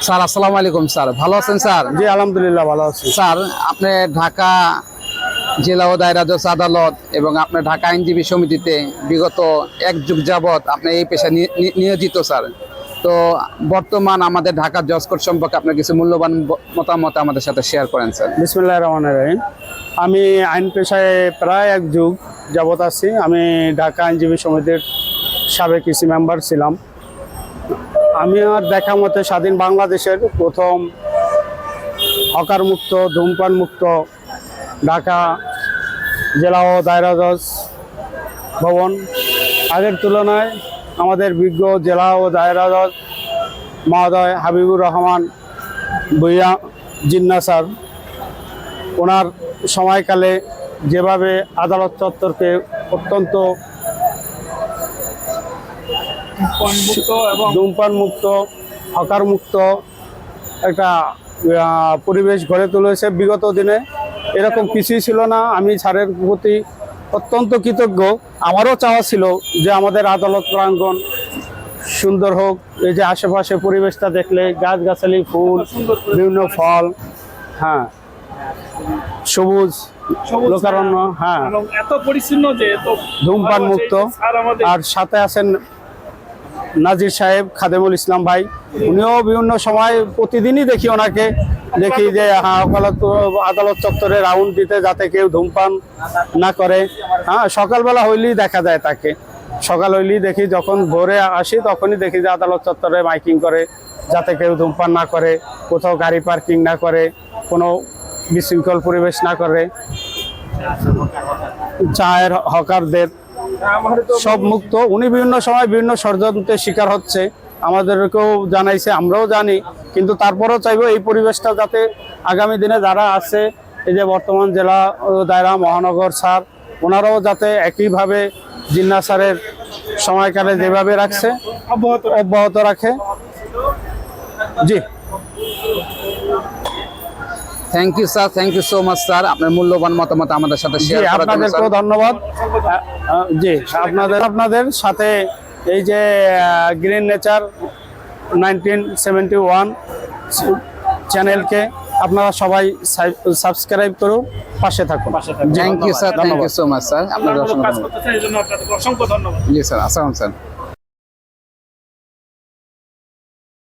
Sir আসসালামু আলাইকুম sir. ভালো আছেন স্যার? জি আলহামদুলিল্লাহ ভালো আছি। স্যার আপনি ঢাকা জেলা ও দায়রা জজ আদালত এবং আপনার ঢাকা আইনজীবী সমিতিতে বিগত এক যুগ যাবৎ আপনি এই নি- নিয়োজিত স্যার। তো বর্তমান আমাদের ঢাকা জজ কোর্ট সম্পর্কে আপনার কিছু মূল্যবান মতামত আমাদের সাথে শেয়ার করেন স্যার। বিসমুল্লাহ রহমান রহিম। আমি আইন পেশায় প্রায় এক যুগ যাবত আছি। আমি ঢাকা আইনজীবী সমিতির সাবেক ইসি মেম্বার ছিলাম। আমি আর দেখা মতে স্বাধীন বাংলাদেশের প্রথম হকার মুক্ত, ধূমপান মুক্ত ঢাকা জেলা ও দায়রা ভবন। আগের তুলনায় আমাদের বিজ্ঞ জেলা ও দায়রা মহোদয় হাবিবুর রহমান ভুইয়া জিন্না স্যার, ওনার সময়কালে যেভাবে আদালত চত্বরকে অত্যন্ত ধূমপান মুক্ত হকার মুক্ত একটা পরিবেশ গড়ে তুলেছে বিগত দিনে। এরকম কিছুই ছিল না। আমি স্যারের প্রতি অত্যন্ত কৃতজ্ঞ। আমারও চাওয়া ছিল যে আমাদের আদালত প্রাঙ্গণ সুন্দর হোক। এই যে আশেপাশে পরিবেশটা দেখলে গাছগাছালি ফুল বিভিন্ন ফল হ্যাঁ সবুজ লোকারণ্য হ্যাঁ। এবং এত পরিচ্ছন্ন যে ধূমপান মুক্ত আর সাথে আছেন নাজির সাহেব খাদেমুল ইসলাম ভাই, উনিও বিভিন্ন সময় প্রতিদিনই দেখি ওনাকে। দেখি যে হ্যাঁ আদালত আদালত চত্বরে রাউন্ড দিতে যাতে কেউ ধূমপান না করে। হ্যাঁ সকালবেলা হইলেই দেখা যায় তাকে। সকাল হইলেই দেখি যখন ভোরে আসি তখনই দেখি যে আদালত চত্বরে মাইকিং করে যাতে কেউ ধূমপান না করে, কোথাও গাড়ি পার্কিং না করে, কোনো বিশৃঙ্খল পরিবেশ না করে। চায়ের হকারদের সব মুক্ত। উনি বিভিন্ন সময় বিভিন্ন ষড়যন্ত্রের শিকার হচ্ছে। আমাদেরকেও জানাইছে, আমরাও জানি। কিন্তু তারপরেও চাইব এই পরিবেশটা যাতে আগামী দিনে যারা আছে, এই যে বর্তমান জেলা দায়রা মহানগর স্যার, ওনারাও যাতে একইভাবে জিন্না স্যারের সময়কালে যেভাবে রাখছে, অব্যাহত রাখে। জি। Thank you sir thank you so much sir আপনার মূল্যবান মতামত আমাদের সাথে শেয়ার করার জন্য আপনাদেরকেও ধন্যবাদ। জি আপনাদের আপনাদের সাথে এই যে green nature nineteen seventy one চ্যানেলকে আপনারা সবাই সাবস্ক্রাইব করুন পাশে থাকুন। Thank you sir thank you ধন্যবাদ। সো মাচ স্যার আপনাদের অসংখ্য ধন্যবাদ। জি স্যার আসসালাম স্যার